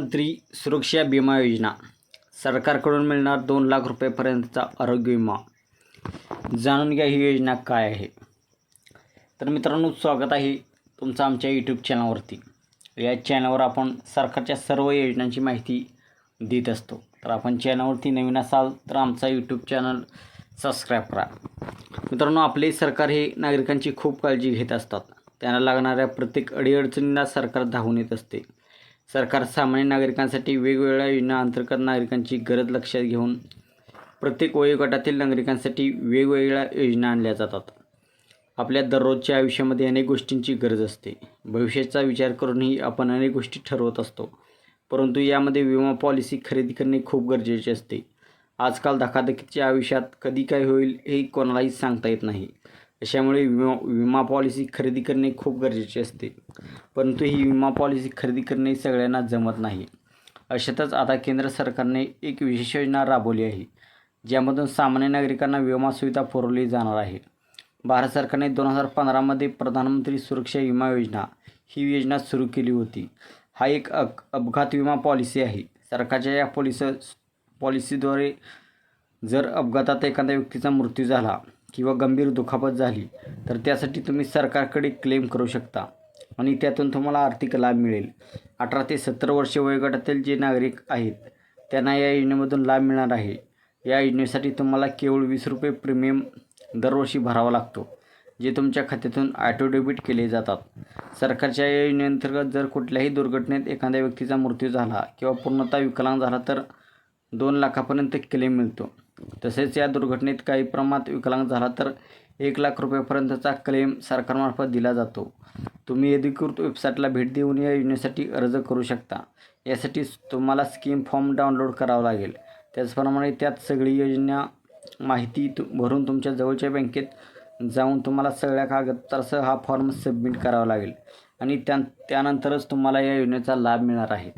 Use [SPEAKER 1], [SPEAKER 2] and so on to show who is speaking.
[SPEAKER 1] मंत्री सुरक्षा विमा योजना. सरकारकडून मिळणार दोन लाख रुपयेपर्यंतचा आरोग्य विमा. जाणून घ्या ही योजना काय आहे. तर मित्रांनो स्वागत आहे तुमचं आमच्या यूट्यूब चॅनलवरती या चॅनलवर आपण सरकारच्या सर्व योजनांची माहिती देत असतो. तर आपण चॅनलवरती नवीन असाल तर आमचा यूट्यूब चॅनल सबस्क्राईब करा. मित्रांनो आपले सरकार हे नागरिकांची खूप काळजी घेत असतात. त्यांना लागणाऱ्या प्रत्येक अडीअडचणींना सरकार धावून येत असते. सरकार सामान्य नागरिकांसाठी वेगवेगळ्या योजना अंतर्गत नागरिकांची गरज लक्षात घेऊन प्रत्येक वयोगटातील नागरिकांसाठी वेगवेगळ्या योजना आणल्या जातात. आपल्या दररोजच्या आयुष्यामध्ये अनेक गोष्टींची गरज असते. भविष्याचा विचार करूनही आपण अनेक गोष्टी ठरवत असतो. परंतु यामध्ये विमा पॉलिसी खरेदी करणे खूप गरजेचे असते. आजकाल धकाधकीच्या आयुष्यात कधी काय होईल हे कोणालाही सांगता येत नाही. अशामुळे विमा विमा पॉलिसी खरेदी करणे खूप गरजेचे असते. परंतु ही विमा पॉलिसी खरेदी करणे सगळ्यांना जमत नाही. अशातच आता केंद्र सरकारने एक विशेष योजना राबवली आहे ज्यामधून सामान्य नागरिकांना विमा सुविधा पुरवली जाणार आहे. भारत सरकारने दोन हजार पंधरामध्ये प्रधानमंत्री सुरक्षा विमा योजना ही योजना सुरू केली होती. हा एक अक अपघात विमा पॉलिसी आहे. सरकारच्या या पॉलिस पॉलिसीद्वारे जर अपघातात एखाद्या व्यक्तीचा मृत्यू झाला किंवा गंभीर दुखापत झाली तर त्यासाठी तुम्ही सरकारकडे क्लेम करू शकता. आणि त्यातून तुम्हाला आर्थिक लाभ मिळेल. अठरा ते सत्तर वर्षे वयोगटातील जे नागरिक आहेत त्यांना या योजनेमधून लाभ मिळणार आहे. या योजनेसाठी तुम्हाला केवळ वीस रुपये प्रीमियम दरवर्षी भरावा लागतो जे तुमच्या खात्यातून ॲटो डेबिट केले जातात. सरकारच्या या योजनेअंतर्गत जर कुठल्याही दुर्घटनेत एखाद्या व्यक्तीचा मृत्यू झाला किंवा पूर्णतः विकलांग झाला तर दोन लाखापर्यंत क्लेम मिळतो. तसेच या दुर्घटनेत काही प्रमाणात विकलांग झाला तर एक लाख रुपयापर्यंतचा क्लेम सरकारमार्फत दिला जातो. तुम्ही अधिकृत वेबसाईटला भेट देऊन या योजनेसाठी अर्ज करू शकता. यासाठी तुम्हाला स्कीम फॉर्म डाउनलोड करावा लागेल. त्याचप्रमाणे त्यात सगळी योजना माहिती तु भरून तुमच्या जवळच्या बँकेत जाऊन तुम्हाला सगळ्या कागदपत्रासह हा फॉर्म सबमिट करावा लागेल आणि त्या त्यानंतरच तुम्हाला या योजनेचा लाभ मिळणार आहे.